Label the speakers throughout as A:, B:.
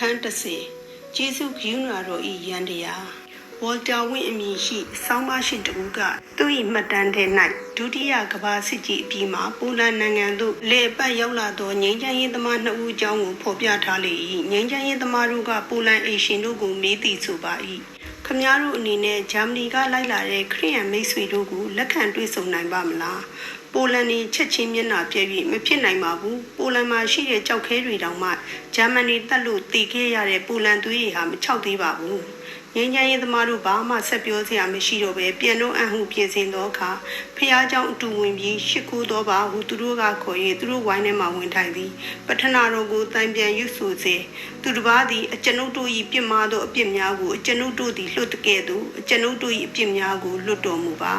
A: အခန်း30ကျေးဇူးဂရုဏာတော်ဤရန်တရားဝေါ်တာဝင်းအမည်ရှိဆောင်းပါရှင်တဦးကသူ့၏မှတ်တမ်းထဲ၌ဒုတိယကမ္ဘာစစ်ကြီးအပြီးမှာပိုလန်နိုင်ငံသို့လေပတ်ရောက်လာသောငြိမ်းချမ်းရေးသမားနှစ်ဦးအကြောင်းကိုဖော်ပြထားလေ၏ငြိမ်းချမ်းရေးသမားတို့ကပိုလန်အေရှင်တို့ကိုမေးသည်ဆိုပါ၏ခမားတို့အနေနဲ့ဂျာမနီကလိုက်လာတဲ့ခရီးယန်မိတ်ဆွေတို့ကိုလက်ခံတွေ့ဆုံနိုင်ပါမလား ပိုလန်နေချက်ချင်းမျက်နှာပြည့်ပြီးမဖြစ်နိုင်ပါဘူးပိုလန်မှာရှိတဲ့ကြောက်ခဲတွေတောင်မှဂျာမနီတက်လို့တည်ခဲ့ရတဲ့ပိုလန်သွေးတွေဟာမချောက်သေးပါဘူးငင်းချမ်းရေးသမားတို့ဘာမှဆက်ပြောစရာမရှိတော့ပဲပြန်တော့အံ့ဟုပြင်ဆင်သောအခါဖះเจ้าအတူဝင်ပြီးရှ िख ိုးတော့ပါဟုသူတို့ကခေါ်၍သူတို့ဝိုင်းထဲမှဝင်ထိုင်သည်ပထနာတော်ကိုတိုင်ပြန်ရွတ်ဆိုစေသူတစ်ပါးသည်အကျွန်ုပ်တို့၏ပြစ်မှားသောအပြစ်များကိုအကျွန်ုပ်တို့သည်လွတ်တကဲ့သို့အကျွန်ုပ်တို့၏အပြစ်များကိုလွတ်တော်မူပါ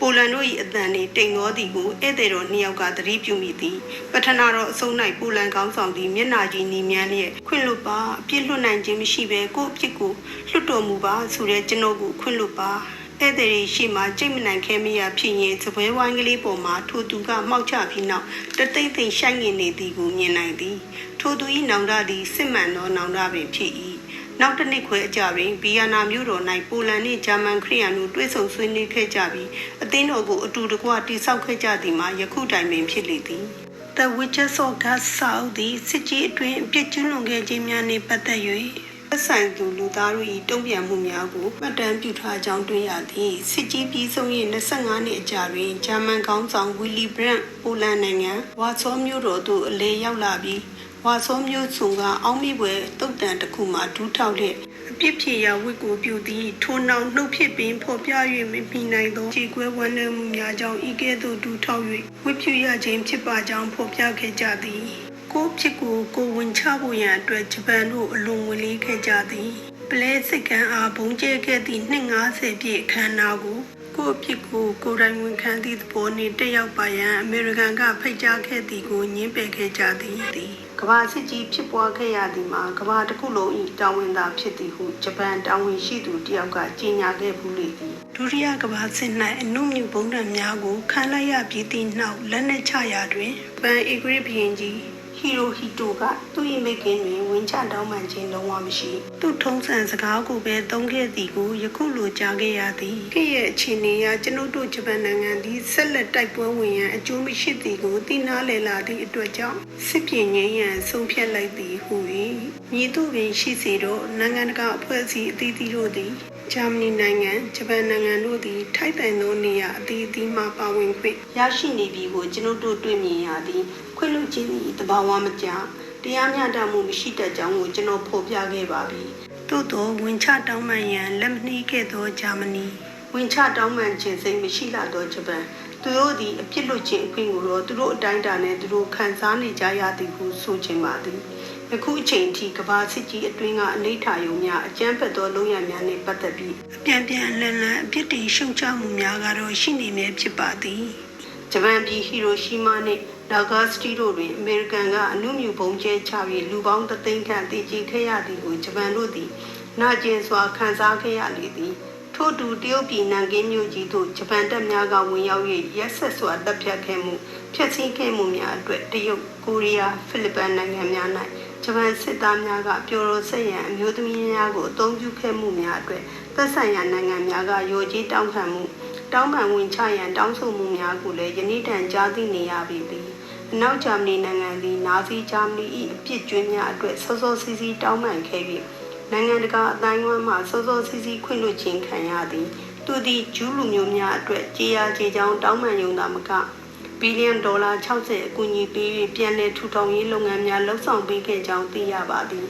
A: ပိုလန်တို့၏အသံနှင့်တိမ်သောသည်ကိုဧည့်သည်တော်နှစ်ယောက်ကသတိပြုမိသည်ပထနာတော်အစုံ၌ပိုလန်ကောင်းဆောင်သည်မျက်နာကြီးနီမြန်းလျက်ခွင့်လွတ်ပါအပြစ်လွတ်နိုင်ခြင်းမရှိဘဲကိုယ့်အပြစ်ကိုလွတ်တော်မူပါဆိုတဲ့ကျွန်ုပ်ကိုခွင့်လွတ်ပါဧည့်သည်ရှိမှကြိတ်မနိုင်ခဲမရဖြစ်ရင်စပွဲဝိုင်းကလေးပေါ်မှာထိုသူကမှောက်ချပြီးနောက်တသိမ့်သိမ့်ရှိုက်ငင်နေသည်ကိုမြင်နိုင်သည်ထိုသူ၏နောင်တသည်စစ်မှန်သောနောင်တပင်ဖြစ်၏ နောက်တစ်နှစ်ခွဲအကြာတွင်ဗီယနာမြို့တော်၌ပိုလန်နှင့်ဂျာမန်ခရီးယန်တို့တွဲဆုံဆွေးနွေးခဲ့ကြပြီးအသင်းတော်ကိုအတူတကွတိစောက်ခဲ့ကြသည်မှာယခုတိုင်ပင်ဖြစ်လေသည် The Witches of God ဆောက်သည်စစ်ကြီးအတွင်းအပြစ်ကျူးလွန်ခဲ့ခြင်းများနှင့်ပတ်သက်၍သက်ဆိုင်သူလူသားတို့၏တုံ့ပြန်မှုများကိုမှတ်တမ်းပြုထားကြောင်းတွေ့ရသည်စစ်ကြီးပြီးဆုံး၏25နှစ်အကြာတွင်ဂျာမန်ခေါင်းဆောင်ဝီလီဘရန့်ပိုလန်နိုင်ငံဝါဆောမြို့တော်သို့အလဲရောက်လာပြီး ဝါဆောမျိုးစုံကအောင်းမိပွဲတုတ်တန်တစ်ခုမှဒူးထောက်လျက်အပြစ်ဖြေရာဝိတ်ကိုပြုသည်ထိုနောက်နှုတ်ဖြစ်ပင်ဖော်ပြ၍မမိနိုင်သောခြေခွဲဝမ်းနည်းမှုများကြောင့်ဤကဲ့သို့ဒူးထောက်၍ဝိပြုရခြင်းဖြစ်ပါကြောင်းဖော်ပြခဲ့ကြသည်ကိုဖြစ်ကိုကိုဝင်ချဖို့ရန်အတွက်ဂျပန်တို့အလွန်ဝင်လေးခဲ့ကြသည်ပလဲစစ်ကန်အားဘုံကျဲခဲ့သည့်250ပြည့်အခမ်းအနားကိုကိုအဖြစ်ကိုကိုယ်တိုင်ဝန်ခံသည့်သဘောနှင့်တက်ရောက်ပါရန်အမေရိကန်ကဖိတ်ကြားခဲ့သည်ကိုညှင်းပယ်ခဲ့ကြသည်သည် ကမ္ဘာစစ်ကြီးဖြစ်ပွားခဲ့ရသည်မှာကမ္ဘာတစ်ခုလုံး၏တာဝန်သာဖြစ်သည်ဟုဂျပန်တာဝန်ရှိသူတယောက်ကကြေညာခဲ့ဘူးလေသည်ဒုတိယကမ္ဘာစစ်၌အနုမြူဘုံတံများကိုခံလိုက်ရပြီးသည့်နောက်လက်နက်ချရာတွင်ပန်အေဂရိဘီရင်ကြီး ဟီရိုဟီတိုကသူ့၏မိခင်တွင်ဝင်းချတောင်းပန်ခြင်းလုံးဝမရှိသူ့ထုံးစံစကားကိုပဲသုံးခဲ့သည်ကိုယခုလိုကြားခဲ့ရသည်ခေတ်ရဲ့အခြေအနေအရကျွန်ုပ်တို့ဂျပန်နိုင်ငံသည်ဆက်လက်တိုက်ပွဲဝင်ရန်အကျိုးမရှိသည်ကိုသိနာလည်လာသည့်အတွက်ကြောင့်စစ်ပြေငြိမ်းရန်ဆုံးဖြတ်လိုက်သည်ဟု၏ မြည်သူပင်ရှိစေတော့နိုင်ငံတကာအဖွဲ့အစည်းအသီးသီးတို့သည်ဂျာမနီနိုင်ငံဂျပန်နိုင်ငံတို့သည် ထိုက်တန်သောနေရာအသီးသီးမှပါဝင်ခွင့်ရရှိနေပြီကိုကျွန်ုပ်တို့တွေ့မြင်ရသည်ခွင့်လွှတ်ခြင်းသည်တဘာဝမကျတရားမျှတမှုမရှိတတ်ကြောင်းကိုကျွန်တော်ဖော်ပြခဲ့ပါပြီသို့သောဝင်ချတောင်းပန်ရန်လက်မနှီးခဲ့သောဂျာမနီဝင်ချတောင်းပန်ခြင်းစိတ်မရှိလာသောဂျပန်သူတို့သည်အပြစ်လွတ်ခြင်းအခွင့်ကိုတော့သူတို့အတိုင်းအတာနဲ့သူတို့ခံစားနေကြရသည်ဟုဆိုချင်ပါသည် ယခုအချိန်ထိကဘာစစ်ကြီးအတွင်းကအနိဋ္ဌာယုံများအကျန်းဖက်သောလုံရများနှင့်ပတ်သက်ပြီးအပြန်ပြန်လန်လန်အပြစ်တင်ရှုံချမှုများကတော့ရှိနေမြဲဖြစ်ပါသည်ဂျပန်ပြည်ဟီရိုရှီမာနှင့်နာဂါစတီတို့တွင်အမေရိကန်ကအနုမြူပုံကျဲချပြီးလူပေါင်းသသိန်းခန့်တည်ကြည်ခဲ့ရသည်ကိုဂျပန်တို့သည်နာကျင်စွာခံစားခဲ့ရလေသည်ထို့တူတရုတ်ပြည်နန်ကင်းမြို့ကြီးသို့ဂျပန်တပ်များကဝင်ရောက်၍ရက်ဆက်စွာတပ်ဖြတ်ခဲ့မှုဖျက်ဆီးခဲ့မှုများအတွက်တရုတ်ကိုရီးယားဖိလစ်ပိုင်နိုင်ငံများ၌ ဂျပန်စစ်သားများကပျော်တော်ဆက်ရန်အမျိုးသမီးများကိုအသုံးပြုခဲ့မှုများအတွက်သက်ဆိုင်ရာနိုင်ငံများကရောကြီးတောင်းခံမှုတောင်းပန်ဝင်ချရန်တောင်းဆိုမှုများကိုလည်းယနေ့တန်ကြားသိနေရပြီပြီအနောက်ဂျာမနီနိုင်ငံသည်နာဇီဂျာမနီ၏အပြစ်ကျွင်းများအတွက်စောစောစီးစီးတောင်းပန်ခဲ့ပြီးနိုင်ငံတကာအတိုင်းအဝန်းမှစောစောစီးစီးခွင့်လွှတ်ခြင်းခံရသည်သူသည်ဂျူးလူမျိုးများအတွက်ကြေးရကြေးချောင်းတောင်းပန်ရုံသာမက ဘီလီယံဒေါ်လာ60အကူအညီပေး၍ပြန်လည်ထူထောင်ရေးလုပ်ငန်းများလှုပ်ဆောင်ပေးခဲ့ကြောင်းသိရပါသည်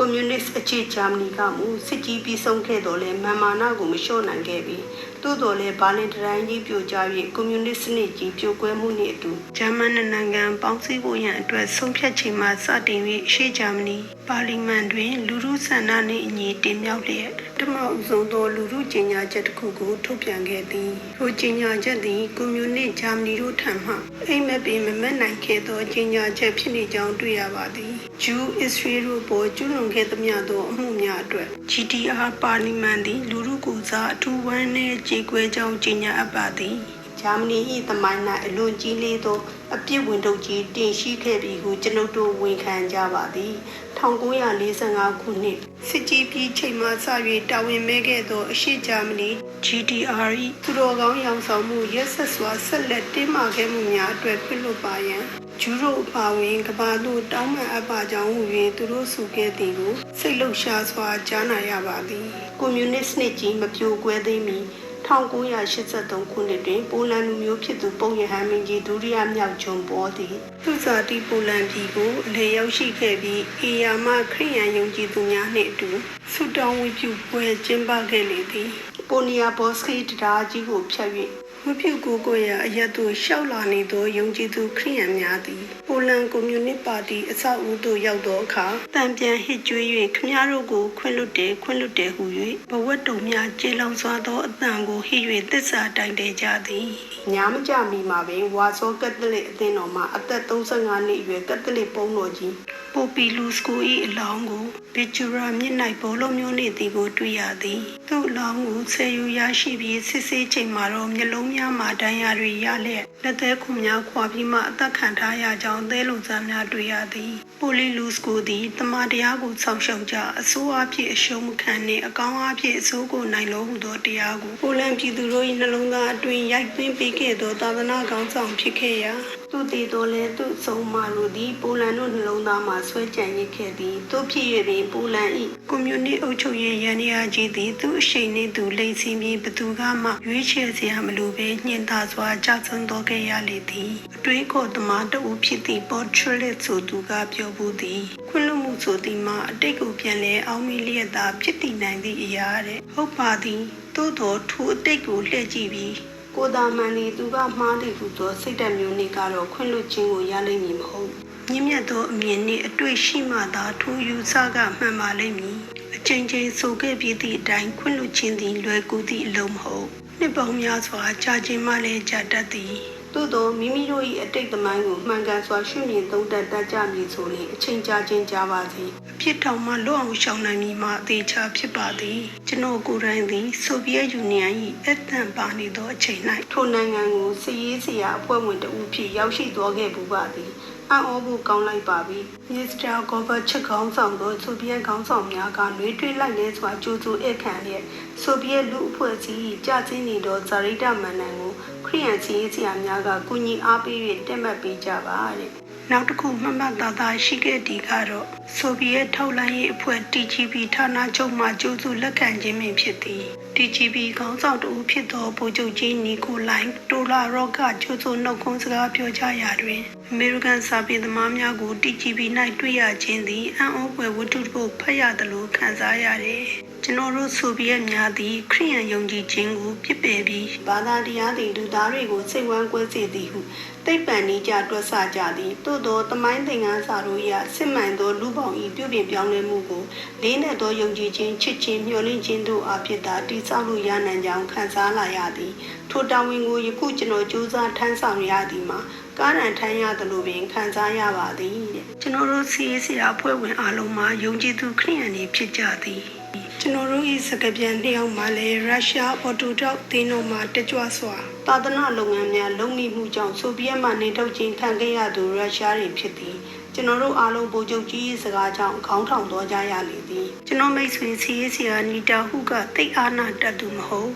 A: ကွန်မြူနစ်အခြေဂျာမနီကမူစစ်ကြီးပြီးဆုံးခဲ့တော်လဲမန်မာနာကိုမလျှော့နိုင်ခဲ့ပြီးသို့တော်လဲဘာလင်တတိုင်းကြီးပြိုကျ၍ကွန်မြူနစ်စနစ်ကြီးပြိုကွဲမှုနှင့်အတူဂျာမန်နိုင်ငံပေါင်းစည်းဖို့ရန်အတွက်ဆုံးဖြတ်ချိန်မှစတင်၍ရှေ့ဂျာမနီပါလီမန်တွင် လူထုဆန္ဒနှင့်အညီတင်မြှောက်လျက်ဓမ္မအဆုံးသောလူထုကြေညာချက်တစ်ခုကိုထုတ်ပြန်ခဲ့သည်ထိုကြေညာချက်သည်ကွန်မြူနစ်ဂျာမနီတို့ထံမှအိမ်မက်ပင်မမက်နိုင်ခဲ့သောကြေညာချက်ဖြစ်နေကြောင်းတွေ့ရပါသည် ဂျူးအစ္စရေးတို့ပေါ်ကျူးလွန်ခဲ့သမျှသောအမှုများအတွက် GDR ပါလီမန်သည်လူထုကိုစားအထူးဝမ်းနည်းကြေကွဲကြောင်းကြေညာအပ်ပါသည်ဂျာမနီ၏သမိုင်း၌အလွန်ကြီးလေးသောအပြစ်ဝင်ထုတ်ကြီးတင်ရှိခဲ့ပြီဟုကျွန်ုပ်တို့ဝန်ခံကြပါသည်1945ခုနှစ်စစ်ကြီးပြီးချိန်မှစ၍တာဝန်မဲခဲ့သော အရှိဂျာမနီ GDR ၏သူတော်ကောင်းရောင်ဆောင်မှုရက်ဆက်စွာဆက်လက်တင်းမာခဲ့မှုများအတွက်ပြုလုပ်ပါရန် ဂျူရိုအပါဝင်ကဘာသို့တောင်းပန်အပ်ပါကြောင်းဟူ၍သူတို့ဆိုခဲ့သည်ကိုစိတ်လှုပ်ရှားစွာကြားနာရပါသည်ကွန်မြူနစ်စနစ်ကြီးမပြိုကွဲသေးမီ1983ခုနှစ်တွင်ပိုလန်လူမျိုးဖြစ်သူပုံရဟန်းမင်းကြီးဒုတိယမြောက်ဂျွန်ပေါ်သည်သူဇာတိပိုလန်ပြည်ကိုအလေရောက်ရှိခဲ့ပြီးအေယာမခရိယန်ယုံကြည်သူများနှင့်အတူဆုတောင်းဝတ်ပြုပွဲကျင်းပခဲ့လေသည်ပိုနီယာဘော့စကီတရားကြီးကိုဖြတ်၍ ဝတ်ပြုကိုကိုရအရက်သို့ရှောက်လာနေသောယုံကြည်သူခရိယန်များသည်ပိုလန်ကွန်မြူနစ်ပါတီအဆောက်အဦသို့ရောက်သောအခါတံပြန်ဟစ်ကြွေး၍ခမည်းတော်ကိုခွင့်လွတ်တယ်ခွင့်လွတ်တယ်ဟု၍ဘဝတ်တုံများကျေလောင်စွာသောအတန်ကိုဟစ်၍သစ္စာတိုင်တယ်ကြသည်ညာမကြမီမှာပင်ဝါဆောကက်သလစ်အသင်းတော်မှအသက်35နှစ်အရွယ်ကက်သလစ်ပုံတော်ကြီးပိုပီလူစကို၏အလောင်းကိုဘီဂျူရာမြစ်၌ဘောလုံးမျိုးနေသည်ကိုတွေ့ရသည်သူ့အလောင်းကိုဆယ်ယူရရှိပြီးစစ်ဆေးချိန်မှာတော့မျက်လုံးများမှာဒဏ်ရာတွေရလျက်လက်သေးခုများခွာပြီးမှအသက်ခံထားရကြောင်းသဲလုံစားများတွေ့ရသည်ပိုလီလူစကိုသည်တမန်တရားကိုဆောက်ရှုံကြအဆိုးအဖြစ်အရှုံးမခံနှင့်အကောင်းအဖြစ်အဆိုးကိုနိုင်လို့ဟူသောတရားကိုပိုလန်ပြည်သူတို့၏နှလုံးသားအတွင်းရိုက်သွင်းပေးခဲ့သောသာသနာကောင်းဆောင်ဖြစ်ခဲ့ရာသူတည်တော်လဲသူဆုံးမတို့သည်ပိုလန်တို့နှလုံးသားမှာဆွဲကြံရစ်ခဲ့သည်သူဖြစ်၍ပင်ပိုလန်၏ကွန်မြူနတီအုပ်ချုပ်ရေးရန်ရာကြီးသည်သူအရှိန်နှင့်သူလိမ့်စီပြီးဘသူကမှရွေးချယ်စရာမလိုဘဲညှင်သာစွာကြာဆုံးတော်ခဲ့ရလေသည်အတွေးခေါ်သမားတဦးဖြစ်သည့်ပေါ်ထရလက်ဆိုသူကပြောဘူးသည်ခွင့်လွှတ်မှုဆိုသည်မှာအတိတ်ကိုပြန်လဲအောင်မီလျက်သာဖြစ်တည်နိုင်သည့်အရာတဲ့ဟုတ်ပါသည်သို့တော်ထိုအတိတ်ကိုလှည့်ကြည့်ပြီး ကိုသာမန်ဒီသူကမှားတယ်ဟုသောစိတ်ဓာတ်မျိုးနေကတော့ခွင့်လွှတ်ခြင်းကိုရလိမ့်မည်မဟုတ်မြင့်မြတ်သောအမြင်နှင့်အတွေ့ရှိမှသာထိုယူဆကမှန်ပါလိမ့်မည်အချိန်ချင်းဆိုခဲ့ပြီးသည့်အတိုင်းခွင့်လွှတ်ခြင်းသည်လွယ်ကူသည့်အလုံးမဟုတ်နှစ်ပေါင်းများစွာကြာခြင်းမှလည်းကြာတတ်သည် သို့သောမိမိတို့၏အတိတ်သမိုင်းကိုမှန်ကန်စွာရှုမြင်သုံးသပ်တတ်ကြမည်ဆိုရင်အချိန်ကြာခြင်းကြာပါစေအဖြစ်တောင်မှလွတ်အောင်ရှောင်နိုင်မည်မှာအသေးချာဖြစ်ပါသည်ကျွန်တော်ကိုယ်တိုင်သည်ဆိုဗီယက်ယူနီယံ၏အသံပါနေသောအချိန်၌ထိုနိုင်ငံကိုစည်ရေးစရာအဖွဲ့ဝင်တဦးဖြစ်ရောက်ရှိသွားခဲ့ပူပါသည်အံ့ဩဖို့ကောင်းလိုက်ပါပြီမစ္စတာဂေါ်ဘတ်ချက်ခေါင်းဆောင်သောဆိုဗီယက်ခေါင်းဆောင်များကနှွေးထွေးလိုက်လဲစွာကြိုးစိုးဧည့်ခံလျက်ဆိုဗီယက်လူအဖွဲ့အစည်းကြာချင်းနေသောဇာရိတမန်နန်ကို ခရီးယန်စီရေးဆရာများကကူညီအားပေး၍တက်မှတ်ပေးကြပါတဲ့နောက်တစ်ခုမှတ်မှတ်သားသားရှိခဲ့ဒီကတော့ဆိုဗီယက်ထောက်လှမ်းရေးအဖွဲ့ TGB ဌာနချုပ်မှကျိုးစုလက်ခံခြင်းပင်ဖြစ်သည် TGB ခေါင်းဆောင်တဦးဖြစ်သောဗိုလ်ချုပ်ကြီးနီကိုလိုင်းတိုလာရော့ကကျိုးစုနှုတ်ခွန်းစကားပြောကြားရာတွင်အမေရိကန်စာပေသမားများကို TGB ၌တွေ့ရခြင်းသည်အံ့ဩဖွယ်ဝတ္ထုတစ်ခုဖတ်ရသလိုခံစားရတယ် ကျွန်တော်တို့ဆိုဗီယက်များသည်ခရီးယန်ယုံကြည်ခြင်းကိုပြစ်ပယ်ပြီးဘာသာတရားသည့်လူသားတွေကိုစိတ်ဝမ်းကွဲစေသည်ဟုသိပ္ပံနည်းကြတွက်ဆကြသည်သို့သောတမိုင်းသင်ခန်းစာတို့အရစစ်မှန်သောလူပေါင်း၏ပြုပြင်ပြောင်းလဲမှုကိုလေးနက်သောယုံကြည်ခြင်းချစ်ခြင်းမျှော်လင့်ခြင်းတို့အဖြစ်သာတည်ဆောက်လို့ရနိုင်ကြောင်းခံစားလာရသည်ထိုတာဝန်ကိုယခုကျွန်တော်ကြိုးစားထမ်းဆောင်ရသည်မှာကားရန်ထမ်းရသလိုပင်ခံစားရပါသည်တဲ့ကျွန်တော်တို့စီးရေးစရာဖွဲ့ဝင်အားလုံးမှာယုံကြည်သူခရိယန်တွေဖြစ်ကြသည် ကျွန်တော်တို့၏စကပြန်နှစ်ယောက်မှလည်းရုရှားအော်တိုဒေါက်သင်းတော်မှတကြွစွာသာသနာလုပ်ငန်းများလုပ်မိမှုကြောင့်ဆိုဗီယက်မှနေထုတ်ခြင်းခံခဲ့ရသူရုရှားတွေဖြစ်သည်ကျွန်တော်တို့အားလုံးဗိုလ်ချုပ်ကြီးရဲ့စကားကြောင့်ခေါင်းထောင်တော်ကြရလေသည်ကျွန်တော်မိတ်ဆွေစီရေးစရာနီတာဟုကတိတ်အားနာတတ်သူမဟုတ်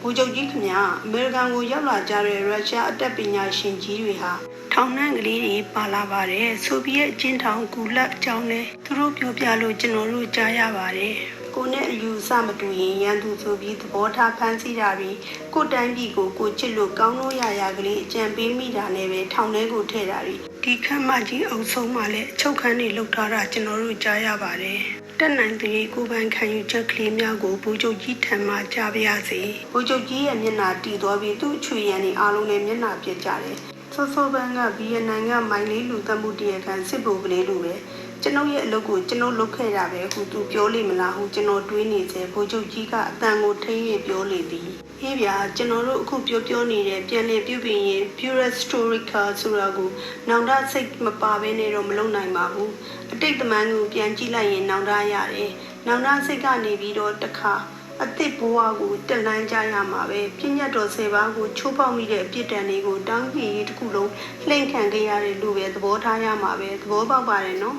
A: ဗိုလ်ချုပ်ကြီးခင်ဗျာအမေရိကန်ကိုရောက်လာကြတဲ့ရုရှားအတက်ပညာရှင်ကြီးတွေဟာထောင်နှံကလေးတွေပါလာပါတယ်ဆိုဗီယက်အကျဉ်းထောင်ကူလက်အကြောင်းလဲသူတို့ပြောပြလို့ကျွန်တော်တို့ကြားရပါတယ် ကိုနဲ့အယူဆမတူရင်ရန်သူဆိုပြီးသဘောထားဖန်ဆီးတာပြီးကိုတိုင်းပြည်ကိုကိုချစ်လို့ကောင်းလို့ရရကလေးအကြံပေးမိတာနဲ့ပဲထောင်ထဲကိုထည့်တာပြီးဒီခမ်းမကြီးအုပ်ဆုံးမှလည်းအချုပ်ခန်းတွေလှုပ်ထားတာကျွန်တော်တို့ကြားရပါတယ်တက်နိုင်သူရဲ့ကိုယ်ပိုင်ခံယူချက်ကလေးများကိုဗိုလ်ချုပ်ကြီးထံမှကြားပါရစေဗိုလ်ချုပ်ကြီးရဲ့မျက်နှာတည်သွားပြီးသူ့အချွေရန်တွေအားလုံးလည်းမျက်နှာပြတ်ကြတယ်ဆော့ဆော့ဘန်ကဗီယက်နမ်ကမိုင်လေးလူသမှုတရခံစစ်ဗိုလ်ကလေးလိုပဲ ကျွန်ုပ်ရဲ့အလုပ်ကိုကျွန်ုပ်လုပ်ခဲ့တာပဲဟုသူပြောလိမ့်မလားဟုကျွန်တော်တွေးနေစေဗိုလ်ချုပ်ကြီးကအတန်ကိုထိန်းရပြောလေသည်ဟေးဗျာကျွန်တော်တို့အခုပြောပြောနေတဲ့ပြန်လည်ပြုပြင်ရင် pure historical ဆိုတာကိုနောင်တစိတ်မပါဘဲနဲ့တော့မလုပ်နိုင်ပါဘူးအတိတ်တမန်ကိုပြန်ကြည့်လိုက်ရင်နောင်တရတယ်နောင်တစိတ်ကနေပြီးတော့တခါအသစ်ဘဝကိုတက်လှမ်းကြရမှာပဲပြည့်ညတ်တော်၁၀ပါးကိုချိုးဖောက်မိတဲ့အပြစ်ဒဏ်တွေကိုတောင်းကြည့်ရေးတစ်ခုလုံးလှင့်ခံခဲ့ရတယ်လို့ပဲသဘောထားရမှာပဲသဘောပေါက်ပါတယ်နော်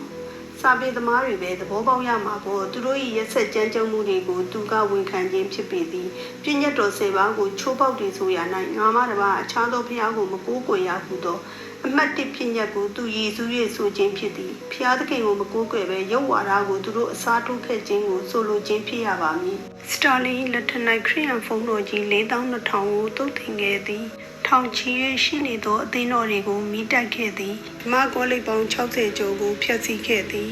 A: စာပေသမားတွေပဲသဘောပေါက်ရမှာပေါ့သူတို့ရဲ့ရက်ဆက်ကြမ်းကြုတ်မှုတွေကိုသူကဝန်ခံခြင်းဖြစ်ပေသည်ပြည့်ညတ်တော်၁၀ပါးကိုချိုးဖောက်တယ်ဆိုရ၌ငါမတစ်ပါးအခြားသောဘုရားကိုမကိုးကွယ်ရဟုသောအမတ်တစ်ဖြစ်ညက်ကိုသူရည်စူး၍ဆိုခြင်းဖြစ်သည်ဖျားသခင်ကိုမကိုးကွယ်ပဲရုပ်ဝါဒကိုသူတို့အစားထိုးခဲ့ခြင်းကိုဆိုလိုခြင်းဖြစ်ရပါမည်စတာလင်လက်ထက်၌ခရီးယန်ဖုန်းတော်ကြီး4200ကိုတုတ်တင်ခဲ့သည် ထောင်ချီ၍ရှိနေသောအသင်းတော်တွေကိုမိတက်ခဲ့သည်ဓမ္မကောလိပ်ပေါင်း60ကျော်ကိုဖျက်ဆီးခဲ့သည်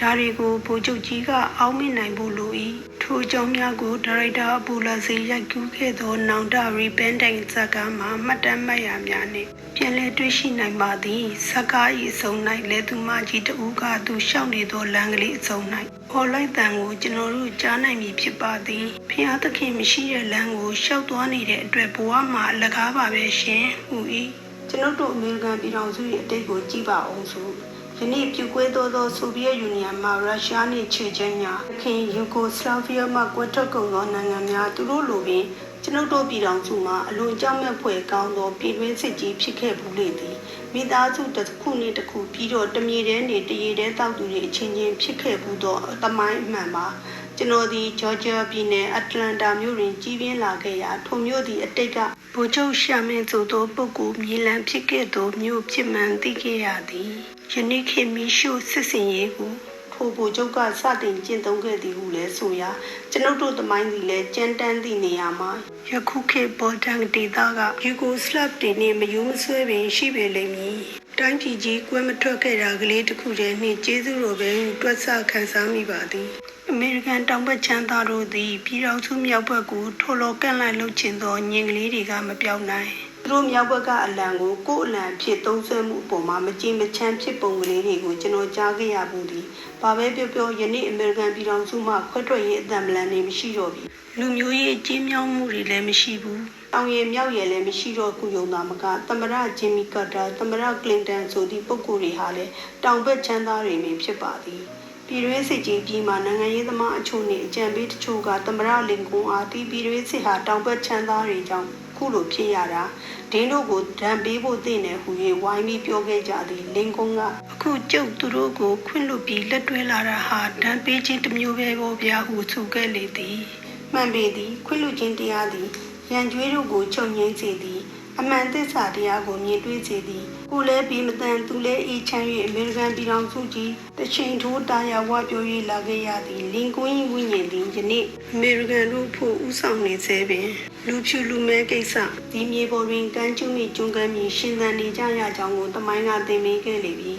A: ဒါတွေကိုဗိုလ်ချုပ်ကြီးကအောက်မေ့နိုင်ဖို့လို၏ထိုအကြောင်းများကိုဒါရိုက်တာအပူလာစီရိုက်ကူးခဲ့သောနောင်တ repenting ဇာတ်ကားမှာမှတ်တမ်းမှတ်ရများနှင့်ပြန်လည်တွေ့ရှိနိုင်ပါသည်ဇာတ်ကား၏အစုံ၌လဲသူမကြီးတဦးကသူရှောက်နေသောလမ်းကလေးအစုံ၌အော်လိုက်တန်ကိုကျွန်တော်တို့ကြားနိုင်ပြီဖြစ်ပါသည်ဖျားသခင်မရှိတဲ့လမ်းကိုရှောက်သွားနေတဲ့အတွက်ဘဝမှာအလကားပါပဲရှင်ဟူ၏ကျွန်ုပ်တို့အမေရိကန်ပြည်ထောင်စုရဲ့အတိတ်ကိုကြည့်ပါအောင်ဆို ယနေ့ပြုကွဲသောသောဆိုဗီယက်ယူနီယံမှရုရှားနှင့်ခြေချင်းများခင်ယူဂိုစလာဗီးယားမှကွတ်ထွက်ကုန်သောနိုင်ငံများသူတို့လိုပင်ကျွန်ုပ်တို့ပြည်ထောင်စုမှာအလွန်ကြောက်မဲ့ဖွယ်ကောင်းသောပြည်တွင်းစစ်ကြီးဖြစ်ခဲ့ဘူးလေသည်မိသားစုတစ်ခုနှင့်တစ်ခုပြီးတော့တမြေတဲနေတရေတဲတောက်သူတွေအချင်းချင်းဖြစ်ခဲ့ဘူးသောတမိုင်းအမှန်ပါ ကျွန်တော်ဒီဂျော်ဂျီယာပြည်နယ်အတ္တလန်တာမြို့တွင်ကြီးပြင်းလာခဲ့ရာထိုမြို့သည်အတိတ်ကဗိုလ်ချုပ်ရှာမင်းဆိုသောပုဂ္ဂိုလ်မြေလံဖြစ်ခဲ့သောမြို့ဖြစ်မှန်သိခဲ့ရသည်ယနေ့ခေတ်မီရှို့စစ်စင်ရေးကိုထိုဗိုလ်ချုပ်ကစတင်ကျင့်သုံးခဲ့သည်ဟုလည်းဆိုရာကျွန်ုပ်တို့တမိုင်းသည်လည်းကြမ်းတမ်းသည့်နေရာမှာယခုခေတ်ဘော်ဒန်ဒေသကယူဂိုစလဗ်တွေနှင့်မယိုးမဆွဲပင်ရှိပေလိမ့်မည်တိုင်းပြည်ကြီးကွဲမထွက်ခဲ့တာကလေးတစ်ခုတည်းနှင့်ကျေးဇူးတော်ပဲတွက်ဆခံစားမိပါသည် အမေရိကန်တောင်ဘက်ချမ်းသားတို့သည်ပြည်တော်စုမြောက်ဘက်ကိုထိုလိုကန့်လိုက်လှုပ်ချင်သောညင်ကလေးတွေကမပြောင်းနိုင်သူတို့မြောက်ဘက်ကအလံကိုကိုယ်အလံဖြစ်သုံးဆွဲမှုအပေါ်မှာမကြည်မချမ်းဖြစ်ပုံကလေးတွေကိုကျွန်တော်ကြားခဲ့ရဘူးသည်။ဘာပဲပြောပြောယနေ့အမေရိကန်ပြည်ထောင်စုမှခွဲထွက်ရေးအသံပလန်နေမရှိတော့ပြီ။လူမျိုးရေးအကြီးမြောင်းမှုတွေလည်းမရှိဘူး။အောင်ရမြောက်ရလည်းမရှိတော့ခုယုံသားမကသမရဂျင်မီကာတာသမရကလင်တန်ဆိုသည့်ပုဂ္ဂိုလ်တွေဟာလည်းတောင်ဘက်ချမ်းသားတွေပင်ဖြစ်ပါသည်။ ပြည်တွင်းစစ်ကြီးပြီးမှနိုင်ငံရေးသမားအချို့နဲ့အကြံပေးတချို့ကသမရလင်ကွန်းအားဒီပြည်တွင်းစစ်ဟာတောင်ဘက်ချမ်းသားတွေကြောင့်ခုလိုဖြစ်ရတာဒင်းတို့ကိုဒဏ်ပေးဖို့သိနေဟူ၍ဝိုင်းပြီးပြောခဲ့ကြသည်လင်ကွန်းကအခုကျုပ်သူတို့ကိုခွင့်လွတ်ပြီးလက်တွဲလာတာဟာဒဏ်ပေးခြင်းတစ်မျိုးပဲပေါ့ဗျာဟုဆိုခဲ့လေသည်မှန်ပေသည်ခွင့်လွတ်ခြင်းတရားသည်ရန်ကြွေးတို့ကိုချုပ်ငိမ့်စေသည် အမှန်သစ္စာတရားကိုမြင်တွေ့စေသည်ကိုလည်းပြီးမတန်သူလည်းအေးချမ်း၍အမေရိကန်ပြည်ထောင်စုကြီးတချိန်ထိုးတာယာဝပြော၍လာခဲ့ရသည်လင်ကွင်းဝိညာဉ်သည်ယနေ့အမေရိကန်တို့ဖို့ဥဆောင်နေစေပင်လူဖြူလူမဲကိစ္စဒီမြေပေါ်တွင်ကမ်းကျူးမိကျွန်းကမ်းမြေရှင်သန်နေကြရကြောင်းကိုတမိုင်းကသင်ပေးခဲ့လေပြီ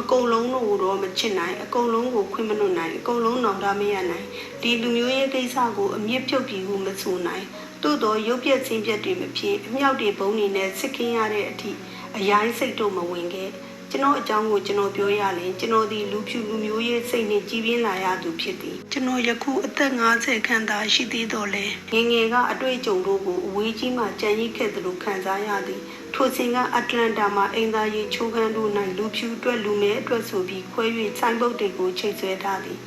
A: အကုန်လုံးတို့တော့မချစ်နိုင်အကုန်လုံးကိုခွင့်မလွတ်နိုင်အကုန်လုံးနောင်တမရနိုင်ဒီလူမျိုးရေးကိစ္စကိုအမြင့်ဖြုတ်ပြီးဟုမဆိုနိုင် သို့သောရုပ်ပြက်ဆင်းပြက်တွေမဖြစ်အမြောက်တွေဘုံနေနဲ့စစ်ခင်းရတဲ့အထိအယိုင်းစိတ်တို့မဝင်ခဲ့ကျွန်တော်အကြောင်းကိုကျွန်တော်ပြောရရင်ကျွန်တော်ဒီလူဖြူလူမျိုးရေးစိတ်နဲ့ကြီးပြင်းလာရသူဖြစ်သည်ကျွန်တော်ယခုအသက်50ခန့်သာရှိသေးတော့လေငယ်ငယ်ကအတွေ့အကြုံတို့ကိုအဝေးကြီးမှကြံရစ်ခဲ့သလိုခံစားရသည်ထိုစဉ်ကအတ္တလန်တာမှာအင်သားရေးချိုးခန်းတို့၌လူဖြူအတွက်လူမဲအတွက်ဆိုပြီးခွဲ၍ဆိုင်ပုတ်တွေကိုချိတ်ဆွဲထားသည်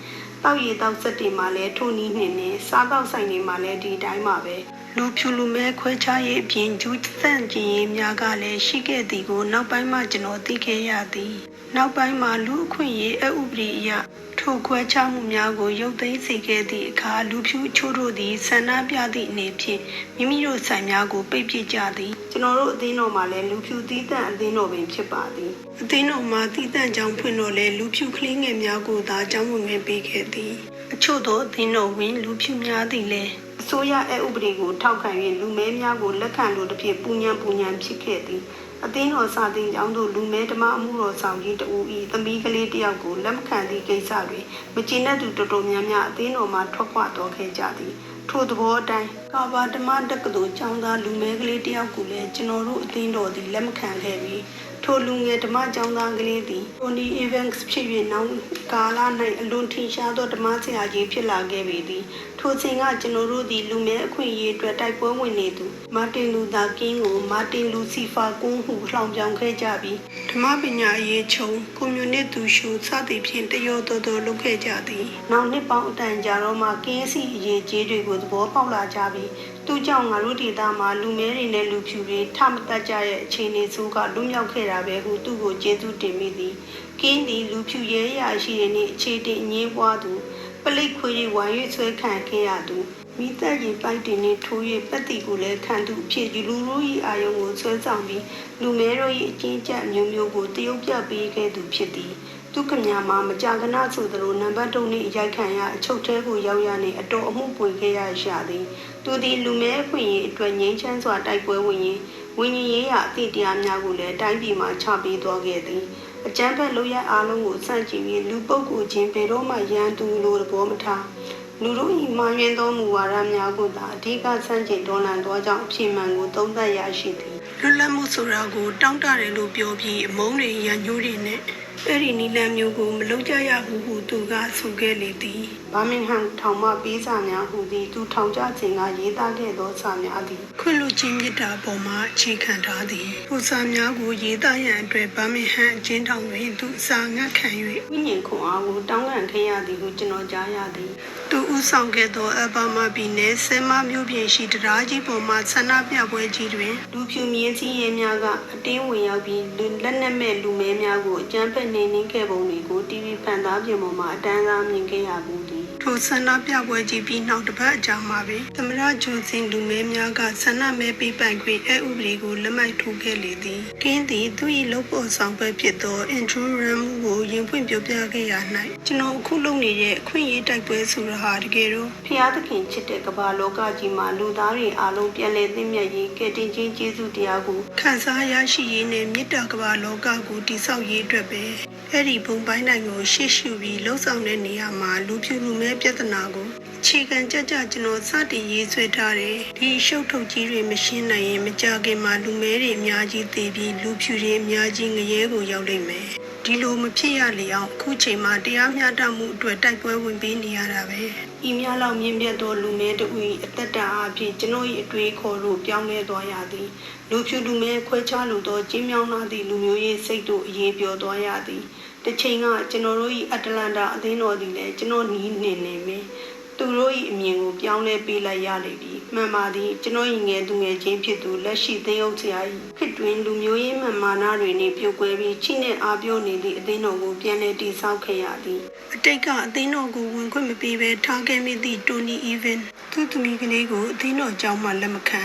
A: တောက်ရည်တောက်စက်တွေမှာလည်းထိုနည်းနှင့်နဲ့စားတောက်ဆိုင်တွေမှာလည်းဒီတိုင်းပါပဲ လူဖြူလူမဲခွဲခြားရေးအပြင်ဂျူးသန့်ကျင်ရေးများကလည်းရှိခဲ့သည်ကိုနောက်ပိုင်းမှကျွန်တော်သိခဲ့ရသည်နောက်ပိုင်းမှာလူအခွင့်အရေးအဥပဒေအရထိုခွဲခြားမှုများကိုရုပ်သိမ်းစေခဲ့သည့်အခါလူဖြူအချို့တို့သည်ဆန္ဒပြသည့်အနေဖြင့်မိမိတို့ဆိုင်များကိုပိတ်ပစ်ကြသည်ကျွန်တော်တို့အသင်းတော်မှာလည်းလူဖြူသီးသန့်အသင်းတော်ပင်ဖြစ်ပါသည်အသင်းတော်မှာသီးသန့်ကြောင်းဖွင့်တော့လဲလူဖြူကလေးငယ်များကိုသာအကြောင်းဝင်ဝင်ပေးခဲ့သည်အချို့သောအသင်းတော်ဝင်လူဖြူများသည်လည်းအ စိုးရအဥပဒေကိုထောက်ခံ၍လူမဲများကိုလက်ခံလို့တစ်ဖြစ်ပူညံပူညံဖြစ်ခဲ့သည်အသင်းတော်စာတင်ကျောင်းသို့လူမဲဓမ္မအမှုတော်ဆောင်ကြီးတဦးဤသမီးကလေးတစ်ယောက်ကိုလက်မခံသည့်ကိစ္စတွင်မကျေနပ်သူတော်တော်များများအသင်းတော်မှထွက်ခွာတော်ခဲ့ကြသည်ထို့သဘောအတိုင်းကာဘာဓမ္မတက္ကသိုလ်ကျောင်းသားလူမဲကလေးတစ်ယောက်ကိုလည်းကျွန်တော်တို့အသင်းတော်သည်လက်မခံခဲ့ပြီး ထိုလူငယ်ဓမ္မကျောင်းသားကလေးသည်တိုနီအီဗန့်စ်ဖြစ်၍နောက်ကာလ၌အလွန်ထင်ရှားသောဓမ္မဆရာကြီးဖြစ်လာခဲ့ပေသည်ထိုစဉ်ကကျွန်တော်တို့သည်လူမဲအခွင့်အရေးအတွက်တိုက်ပွဲဝင်နေသူမာတင်လူသာကင်းကိုမာတင်လူစီဖာကွန်းဟုလှောင်ပြောင်ခဲ့ကြပြီးဓမ္မပညာအရေးချုံကွန်မြူနစ်သူရှုစသည်ဖြင့်တရောတော်တော်လုပ်ခဲ့ကြသည်နောက်နှစ်ပေါင်းအတန်ကြာတော့မှကင်းစီအရေးကြီးတွေကိုသဘောပေါက်လာကြပြီး သူကြောင့်ငါတို့ဒေသမှာလူမဲတွေနဲ့လူဖြူတွေထမတက်ကြရဲ့အခြေအနေဆိုးကလွတ်မြောက်ခဲ့တာပဲဟုသူ့ကိုကျေးဇူးတင်မိသည်ကင်းသည်လူဖြူရဲရရှိတဲ့နေ့အခြေတင်အငင်းပွားသူပလိတ်ခွေးတွေဝိုင်း၍ဆွဲခံခဲ့ရသူမိသက်ရင်ပိုက်တင်နှင့်ထိုး၍ပတ်တီကိုလည်းခံသူအဖြစ်ယူလူတို့၏အာယုံကိုဆွဲဆောင်ပြီးလူမဲတို့၏အချင်းကျပ်မျိုးမျိုးကိုတရုပ်ပြပေးခဲ့သူဖြစ်သည် သူကညာမှာမကြာခဏဆိုသလိုနံပါတ်3နှင့်အရိုက်ခံရအချုပ်ထဲကိုရောက်ရနှင့်အတော်အမှုပွင့်ခဲ့ရရှာသည်သူသည်လူမဲအခွင့်အရေးအတွက်ငြိမ်းချမ်းစွာတိုက်ပွဲဝင်ရင်ဝิญဉ်ရေးရအသည့်တရားများကိုလည်းတိုင်းပြည်မှာချပေးသွားခဲ့သည်အကြမ်းဖက်လုပ်ရအားလုံးကိုစန့်ကျင်ပြီးလူပုဂ္ဂိုလ်ချင်းဘယ်တော့မှရန်သူလိုသဘောမထားလူတို့၏မာယွင်းသောမူဝါဒများကိုသာအဓိကစန့်ကျင်တော်လှန်သောကြောင့်အဖြစ်မှန်ကိုသုံးသပ်ရရှိသည်လွတ်လပ်မှုဆိုတာကိုတောင်းတတယ်လို့ပြောပြီးအမုန်းတွေရန်ညှိုးတွေနဲ့ အဲ့ဒီနီလန်မျိုးကိုမလုံးကြရဘူးဟုသူကဆိုခဲ့လေသည်ဘာမင်ဟမ်ထောင်မှပေးစာများဟူသည်သူထောင်ကြခြင်းကရေးသားခဲ့သောစာများသည်ခွင့်လွှတ်ခြင်းမြတ်တာပေါ်မှအခြေခံထားသည်ထိုစာများကိုရေးသားရန်အတွက်ဘာမင်ဟမ်အချင်းထောင်တွင်သူစာငတ်ခံ၍ဝိညာဉ်ခွန်အားကိုတောင်းခံခဲ့ရသည်ဟုကျွန်တော်ကြားရသည်သူဦးဆောင်ခဲ့သောအဘာမာပြည်နယ်ဆဲမမြို့ပြင်ရှိတရားကြီးပေါ်မှဆန္ဒပြပွဲကြီးတွင်လူဖြူမြင်းစည်းရဲများကအတင်းဝင်ရောက်ပြီးလူလက်နက်မဲ့လူမဲများကိုအကြမ်းဖက်နှိမ်နင်းခဲ့ပုံတွေကို TV ဖန်သားပြင်ပေါ်မှာအတန်းသားမြင်ခဲ့ရဘူးသည် ထိုဆန္ဒပြပွဲကြီးပြီးနောက်တစ်ပတ်အကြာမှာပင်သမရဂျွန်စင်လူမဲများကဆန္ဒမဲပေးပိုင်ခွင့်အဥပဒေကိုလက်မှတ်ထိုးခဲ့လေသည်ကင်းသည်သူ၏လုပ်ပေါ်ဆောင်ပဲဖြစ်သော Andrew ကိုရင်ဖွင့်ပြောပြခဲ့ရ၌ကျွန်တော်အခုလုပ်နေတဲ့အခွင့်အရေးတိုက်ပွဲဆိုတာဟာတကယ်တော့ဖျားသခင်ချစ်တဲ့ကမ္ဘာလောကကြီးမှာလူသားတွေအားလုံးပြန်လည်သိမြတ်ရေးကယ်တင်ခြင်းကျေးဇူးတရားကိုခံစားရရှိရေးနဲ့မေတ္တာကမ္ဘာလောကကိုတည်ဆောက်ရေးအတွက်ပဲ အဲ့ဒီဘုံပိုင်းနိုင်ကိုရှေ့ရှုပြီးလှုပ်ဆောင်တဲ့နေရာမှာလူဖြူလူမဲပြဿနာကိုအခြေခံကြကြကျွန်တော်စတင်ရေးဆွဲထားတယ်ဒီရှုပ်ထုတ်ကြီးတွေမရှင်းနိုင်ရင်မကြခင်မှာလူမဲတွေအများကြီးတည်ပြီးလူဖြူတွေအများကြီးငရဲကိုရောက်လိမ့်မယ်ဒီလိုမဖြစ်ရလေအောင်အခုချိန်မှာတရားမျှတမှုအတွက်တိုက်ပွဲဝင်ပေးနေရတာပဲဤများလောက်မြင့်မြတ်သောလူမဲတို့၏အသက်တာအဖြစ်ကျွန်တော်၏အတွေ့အခေါ်တို့ပြောင်းလဲသွားရသည်လူဖြူလူမဲခွဲခြားလိုသောကျင်းမြောင်းလာသည့်လူမျိုးရေးစိတ်တို့အရေးပြောသွားရသည် တစ်ချိန်ကကျွန်တော်တို့၏အတ္တလန္တာအသင်းတော်သည်လည်းကျွန်တော်နီးနေနေမင်းသူတို့၏အမြင်ကိုပြောင်းလဲပေးလိုက်ရလိမ့်ပြီမှန်ပါသည်ကျွန်တော်၏ငယ်သူငယ်ချင်းဖြစ်သူလက်ရှိသိအောင်ဆရာ၏ဖြစ်တွင်လူမျိုးရေးမှန်မာနာတွေနှင့်ပြုတ်ကွဲပြီးချိနဲ့အားပြောနေသည့်အသင်းတော်ကိုပြန်လည်တည်ဆောက်ခဲ့ရသည်အတိတ်ကအသင်းတော်ကိုဝင်ခွင့်မပေးဘဲထားခဲ့မိသည့်တိုနီအီဗန် သူ့သမီးကလေးကိုအသင်းတော်ကြောင်းမှလက်မခံ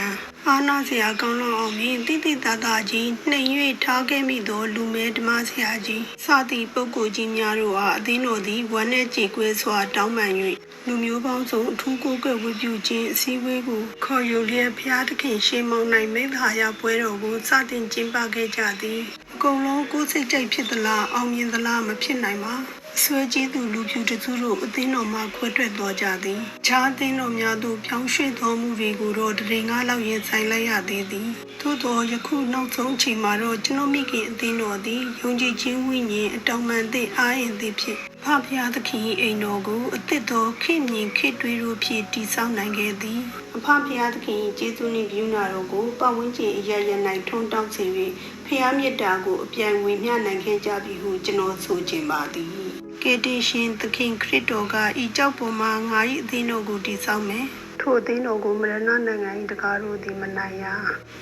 A: အာနာဆရာကောင်းလောက်အောင်မြင်တိတိတသာကြီးနှိမ်၍ထားခဲ့မိသောလူမဲဓမ္မဆရာကြီးစသည့်ပုဂ္ဂိုလ်ကြီးများတို့အားအသင်းတော်သည်ဝမ်းနဲ့ကြေကွဲစွာတောင်းပန်၍လူမျိုးပေါင်းစုံအထူးကိုယ်ကဝတ်ပြုခြင်းအစည်းအဝေးကိုခေါ်ယူလျက်ဖျားသခင်ရှေးမောင်နိုင်မိခါရပွဲတော်ကိုစတင်ကျင်းပခဲ့ကြသည်အကုန်လုံးကိုယ်စိတ်ကြိုက်ဖြစ်သလားအောင်မြင်သလားမဖြစ်နိုင်ပါအ ဆွဲကြီးသူလူဖြူတစုတို့အသင်းတော်မှခွဲထွက်သွားကြသည်။ခြားအသင်းတော်များသို့ပြောင်းရွှေ့တော်မူတွေကိုတော့တရင်ကားလောက်ရင်ဆိုင်လိုက်ရသေးသည်။သို့သောယခုနောက်ဆုံးအချိန်မှာတော့ကျွန်တော်မိခင်အသင်းတော်သည်ယုံကြည်ခြင်းဝိညာဉ်အတောင်ပန်သည့်အားရင်သည့်ဖြင့်ဖဖျားသခင်၏အိမ်တော်ကိုအသစ်တော်ခေမြင်ခေတွေးတို့ဖြင့်တည်ဆောက်နိုင်ခဲ့သည်။အဖဖျားသခင်၏ကျေးဇူးနှင့်ဂရုဏာတော်ကိုပတ်ဝန်းကျင်အရရ၌ထွန်းတောက်စေ၍ဖျားမြတ်တာကိုအပြိုင်ဝေမျှနိုင်ခဲ့ကြပြီဟုကျွန်တော်ဆိုချင်ပါသည်။ ကေတီရှင်သခင်ခရစ်တော်ကဤကြောက်ပေါ်မှာငါ၏အသင်းတော်ကိုတည်ဆောက်မယ်။ ထို့အသင်းတော်ကိုမရဏနိုင်ငံ၏တကားတို့သည်မနိုင်ရ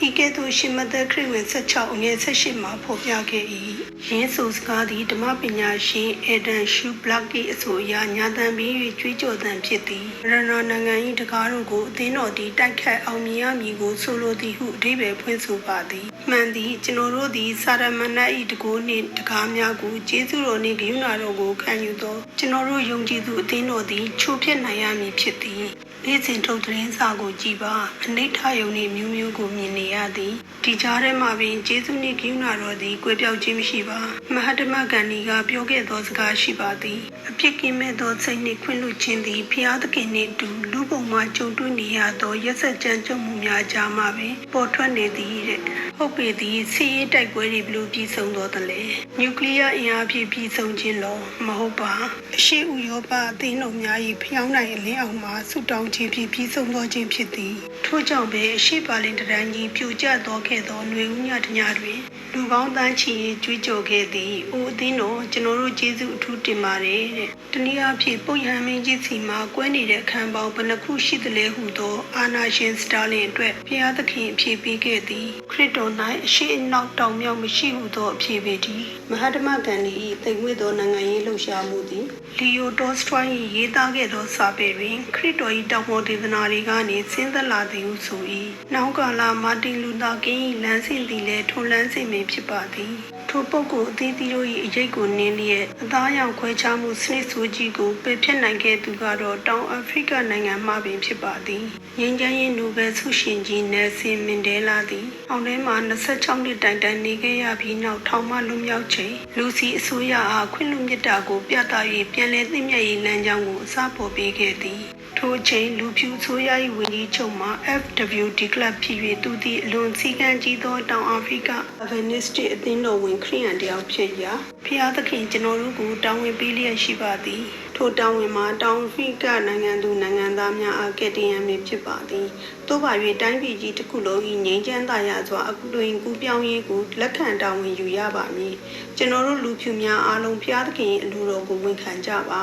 A: ဤကဲ့သို့ရှင်မသက်ခရစ်ဝင်16အငယ်18မှာဖော်ပြခဲ့၏ယင်းဆိုစကားသည်ဓမ္မပညာရှင်အေဒန်ရှူဘလက်၏အဆိုအရညာတန်ပြီး၍ကြွေးကြော်သံဖြစ်သည်မရဏနိုင်ငံ၏တကားတို့ကိုအသင်းတော်သည်တိုက်ခတ်အောင်မြင်ရမည်ကိုဆိုလိုသည်ဟုအဓိပ္ပာယ်ဖွင့်ဆိုပါသည်မှန်သည်ကျွန်တော်တို့သည်စာရမဏေ၏တကူနှင့်တကားများကိုကျေးဇူးတော်နှင့်ဂရုဏာတော်ကိုခံယူသောကျွန်တော်တို့ယုံကြည်သူအသင်းတော်သည်ချိုးဖျက်နိုင်ရမည်ဖြစ်သည် နေ့စဉ်ထုတ်သတင်းစာကိုကြည်ပါအနိဋ္ဌယုံနှင့်မျိုးမျိုးကိုမြင်နေရသည်ဒီကြားထဲမှာပင်ကျေးဇူးနှင့်ဂရုဏာတော်သည်ကွယ်ပြောက်ခြင်းမရှိပါမဟာတမဂန္ဒီကပြောခဲ့သောစကားရှိပါသည် အပြ ဖြစ်ကင်းမဲ့သောစိတ်နှင့်ခွင့်လွှတ်ခြင်းသည်ဖျားသခင်နှင့်အတူလူပုံမှာကြုံတွေ့နေရသောရက်ဆက်ကြမ်းကြုတ်မှုများကြားမှာပင်ပေါ်ထွက်နေသည်တဲ့ဟုတ်ပေသည်စီးရေးတိုက်ပွဲတွေဘလို့ပြည်ဆုံးတော်တလဲနျူကလ িয়ারအင်အားဖြင့်ပြည်ဆုံးခြင်းလောမဟုတ်ပါအရှိဥရောပအသင်းတော်များ၏ဖျောင်းနိုင်အလင်းအောင်မှာဆုတောင်းခြင်းဖြင့်ပြည်ဆုံးသောခြင်းဖြစ်သည်ထို့ကြောင့်ပဲအရှိပါလင်တရန်ကြီးပြိုကျသောခဲ့သောຫນွေဦးညတညတွင် လူပေါင်းတန်းချီကြွေးကြော်ခဲ့သည်။အိုအသင်းတော်ကျွန်တော်တို့ကျေးဇူးအထူးတင်ပါတယ်တဲ့။တနည်းအားဖြင့်ပုတ်ရဟန်းမင်းကြီးစီမှာကွဲနေတဲ့ခံပေါင်းဘယ်နှခုရှိသလဲဟုသောအာနာရှင်စတာလင်အတွက်ဘုရားသခင်အဖြေပေးခဲ့သည်။ခရစ်တော်၌အရှိအနောက်တောင်မြောက်မရှိဟုသောအဖြေပေသည်။မဟာဓမ္မဂန္ဒီ၏တိမ်မွေ့သောနိုင်ငံရေးလှုပ်ရှားမှုသည်လီယိုဒေါစထရိုင်း၏ရေးသားခဲ့သောစာပေတွင်ခရစ်တော်၏တောင်ပေါ်ဒေသနာတွေကနေဆင်းသက်လာသည်ဟုဆို၏။နောက်ကာလမာတင်လူသာကင်း၏လမ်းစဉ်သည်လည်းထွန်လန်းစဉ်ပင်ဖြစ်ပါသည်။ထိုပုဂ္ဂိုလ်အသီးသီးတို့၏အရေးကိုနင်းလျက်အသားရောင်ခွဲခြားမှုစနစ်ဆိုးကြီးကိုပယ်ဖျက်နိုင်ခဲ့သူကတော့တောင်အာဖရိကနိုင်ငံမှပင်ဖြစ်ပါသည်။ငြိမ်းချမ်းရေးနိုဘယ်ဆုရှင်ကြီးနယ်ဆင်မင်ဒဲလာသည်အောင်းထဲမှာ26နှစ်တိုင်တိုင်နေခဲ့ရပြီးနောက်ထောင်မှလွတ်မြောက်ချိန်လူစီအစိုးရအားခွင့်လွှတ်မြတ်တာကိုပြသ၍ပြန်လည်သိမြတ်ရေးလမ်းကြောင်းကိုအစပေါ်ပေးခဲ့သည်။ ထိုအချိန်လူဖြူဆိုးရ၏ဝန်ကြီးချုပ်မှ FWD Club ဖြစ်၍သူသည်အလွန်စည်းကမ်းကြီးသောတောင်အာဖရိက Adventist အသင်းတော်ဝင်ခရိယန်တယောက်ဖြစ်ရာဖျားသခင်ကျွန်တော်တို့ကိုတောင်းဝင်ပေးလျက်ရှိပါသည် ထိုတောင်းဝင်မှာတောင်အာဖရိကနိုင်ငံသူနိုင်ငံသားများအားကယ်တင်ရမည်ဖြစ်ပါသည်သို့ပါ၍တိုင်းပြည်ကြီးတစ်ခုလုံး၏ငြိမ်းချမ်းသာရစွာအကူတွင်ကူပြောင်းရေးကိုလက်ခံတောင်းဝင်ယူရပါမည်ကျွန်တော်တို့လူဖြူများအားလုံးဖျားသခင်အလိုတော်ကိုဝန်ခံကြပါ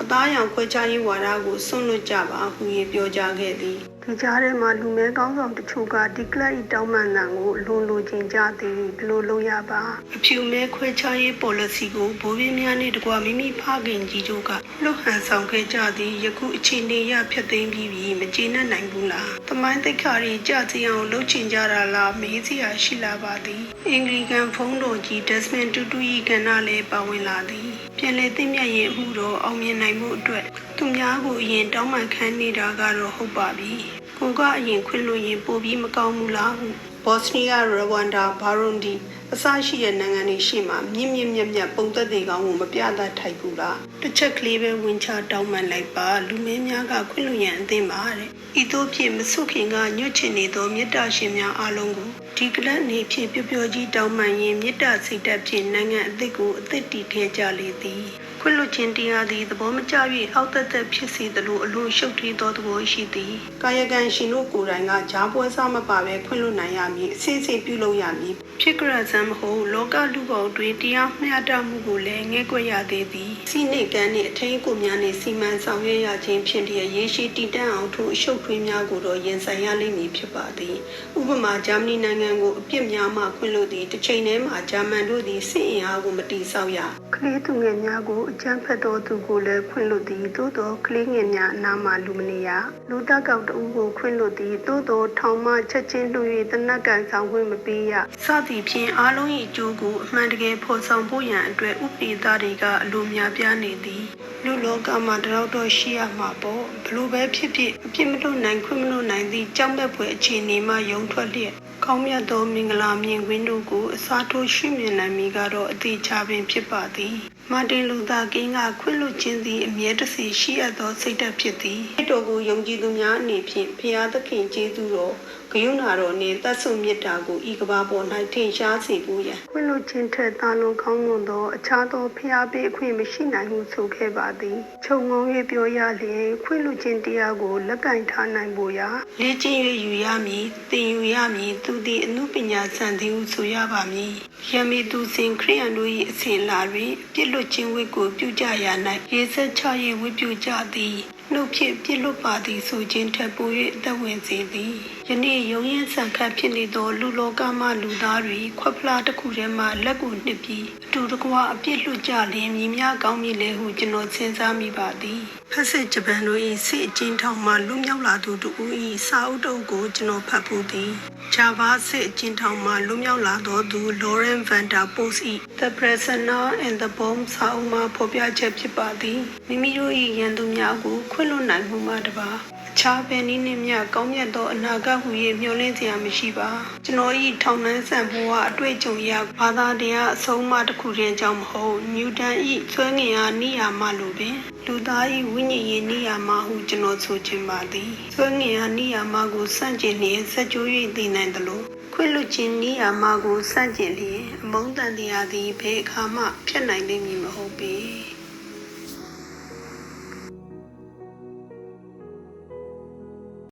A: အသားရောင်ခွဲခြားရေးဝါဒကိုဆွန့်လွတ်ကြပါဟု၍ပြောကြားခဲ့သည် ဒီကြားထဲမှာလူမဲကောင်းဆောင်တချို့ကဒီကလပ်ဤတောင်းပန်တန်ကိုအလွန်လိုချင်ကြသည်ဘယ်လိုလုပ်ရပါအဖြူမဲခွဲခြားရေး policy ကိုဗိုလ်ပြင်းများနှင့်တကွမိမိဖခင်ကြီးတို့ကလွတ်ဟန်ဆောင်ခဲ့ကြသည်ယခုအခြေအနေရဖျက်သိမ်းပြီးပြီမကျေနပ်နိုင်ဘူးလားတမိုင်းသိက္ခာတွေကြကြအောင်လှုပ်ချင်ကြတာလားမေးစရာရှိလာပါသည်အင်္ဂလိကန်ဖုံးတော်ကြီး Desmond Tutu ၏ကဏ္ဍလည်းပါဝင်လာသည်ပြန်လည်သိမြတ်ရင်အမှုတော်အောင်မြင်နိုင်မှုအတွက် သူများကိုအရင်တောင်းပန်ခံနေတာကတော့ဟုတ်ပါပြီကိုကအရင်ခွင့်လို့ရင်ပို့ပြီးမကောင်းဘူးလားဟုဘော့စနီးယားရဝမ်ဒါဘာရွန်ဒီအစရှိတဲ့နိုင်ငံတွေရှိမှမြင့်မြင့်မြတ်မြတ်ပုံသက်တွေကောင်းကိုမပြသထိုက်ဘူးလားတစ်ချက်ကလေးပဲဝင်ချတောင်းပန်လိုက်ပါလူမင်းများကခွင့်လို့ရန်အသင့်ပါတဲ့ဤသို့ဖြင့်မဆုခင်ကညွတ်ချင်နေသောမေတ္တာရှင်များအားလုံးကိုဒီကလပ်နေဖြင့်ပျော်ပျော်ကြီးတောင်းပန်ရင်မေတ္တာစိတ်ဓာတ်ဖြင့်နိုင်ငံအသစ်ကိုအသစ်တည်ခဲ့ကြလေသည် ခွင့်လွှတ်ခြင်းတရားသည်သဘောမကျ၍အောက်သက်သက်ဖြစ်စေသလိုအလို့ရှုပ်ထွေးသောသဘောရှိသည်ကာယကံရှင်တို့ကိုယ်တိုင်ကဂျားပွဲစားမပါဘဲခွင့်လွှတ်နိုင်ရမည်အစစ်အစစ်ပြုလုပ်ရမည်ဖြစ်ကြရစမ်းမဟုတ်လောကလူပေါင်းတွင်တရားမျှတမှုကိုလည်းငဲ့ကွက်ရသေးသည်စိနေကံနှင့်အထင်းကိုများနှင့်စီမံဆောင်ရွက်ရခြင်းဖြင့်တည်းရေရှိတည်တံ့အောင်ထိုအရှုပ်ထွေးများကိုတော့ရင်ဆိုင်ရလိမ့်မည်ဖြစ်ပါသည်ဥပမာဂျာမနီနိုင်ငံကိုအပြစ်များမှခွင့်လွှတ်သည်တစ်ချိန်တည်းမှာဂျာမန်တို့သည်စစ်အင်အားကိုမတီးဆောက်ရကလေးသူငယ်များကိုအကြမ်းဖက်သောသူကိုလည်းခွင့်လွှတ်သည်သို့သောကလေးငယ်များအနားမှလူမနေရလူတက်ကောက်တဦးကိုခွင့်လွှတ်သည်သို့သောထောင်မှချက်ချင်းလွှတ်၍တနက်ကန်ဆောင်ခွင့်မပေးရစသည်ဖြင့်အားလုံး၏အကျိုးကိုအမှန်တကယ်ဖော်ဆောင်ဖို့ရန်အတွက်ဥပဒေသားတွေကအလိုများပြားနေသည်လူလောကမှာတရောက်တော့ရှိရမှာပေါ့ဘလို့ပဲဖြစ်ဖြစ်အပြစ်မလို့နိုင်ခွင့်မလို့နိုင်သည့်ကြောက်မဲ့ဖွယ်အခြေအနေမှယုံထွက်လျက်ကောင်းမြတ်သောမင်္ဂလာမြင်ကွင်းတို့ကိုအစားထိုးရှိမြင်နိုင်မိကတော့အသေးချပင်ဖြစ်ပါသည် မာတင်လူသာကင်းကခွင့်လွှတ်ခြင်းသည်အမြဲတစေရှိအပ်သောစိတ်ဓာတ်ဖြစ်သည်အဲ့တော်ကိုယုံကြည်သူများအနေဖြင့်ဖျားသခင်ကျေးဇူးတော်ဂယုဏတော်နှင့်တတ်ဆုံမြတ်တာကိုဤကဘာပေါ်၌ထင်ရှားစေဖို့ရန်ခွင့်လွှတ်ခြင်းထက်သာလွန်ကောင်းမွန်သောအခြားသောဖျားပေးအခွင့်မရှိနိုင်ဟုဆိုခဲ့ပါသည်ခြုံငုံ၍ပြောရလျင်ခွင့်လွှတ်ခြင်းတရားကိုလက်ကင်ထားနိုင်ဖို့ရာလေ့ကျင့်၍ယူရမည်သင်ယူရမည်သူသည်အမှုပညာစံသည်ဟုဆိုရပါမည်ယမီသူစဉ်ခရိယန်တို့၏အစဉ်လာတွင်ပြစ်လွတ်ခြင်းဝိကိုပြုကြရ၌ရေဆက်ချ၍ဝိပြုကြသည်နှုတ်ဖြင့်ပြစ်လွတ်ပါသည်ဆိုခြင်းထက်ပို၍အသက်ဝင်စေသည် ယနေ့ယုံရင်ဆန်ခတ်ဖြစ်နေသော လူလောကမှလူသားတွေခွက်ဖလားတစ်ခုထဲမှလက်ကိုနှစ်ပြီးအတူတကွအပြစ်လွတ်ကြလျင်မြည်များကောင်းမည်လေဟုကျွန်တော်စဉ်းစားမိပါသည်ဖက်စစ်ဂျပန်တို့၏စစ်အကျဉ်းထောင်မှလူမြောက်လာသူတို့၏စာအုပ်တုပ်ကိုကျွန်တော်ဖတ်ဖူးသည်ဂျဂျာဗာစစ်အကျဉ်းထောင်မှလွတ်မြောက်လာသောသူ Lauren van der Post ၏ The Prisoner and the Bomb စာအုပ်မှဖော်ပြချက်ဖြစ်ပါသည်မိမိတို့၏ရန်သူများကိုခွင့်လွှတ်နိုင်မှုမှတပါ အခြားဘယ်နည်းနှင့်မျှကောင်းမြတ်သောအနာဂတ်ဟူ၍မျှော်လင့်စရာမရှိပါကျွန်တော်၏ထောင်နှန်းဆန်ဘဝအတွေ့အကြုံအရဘာသာတရားအဆုံးအမတစ်ခုတည်းကြောင့်မဟုတ်နျူတန်၏ဆွဲငင်အားနိယာမလိုပင်လူသား၏ဝိညာဉ်ရေးနိယာမဟုကျွန်တော်ဆိုချင်ပါသည်ဆွဲငင်အားနိယာမကိုစန့်ကျင်လျင်ဆက်ကြိုး၍သိနိုင်သလိုခွင့်လွှတ်ခြင်းနိယာမကိုစန့်ကျင်လျင်အမုန်းတန်တရားသည်ဘယ်အခါမှဖြစ်နိုင်လိမ့်မည်မဟုတ်ပေ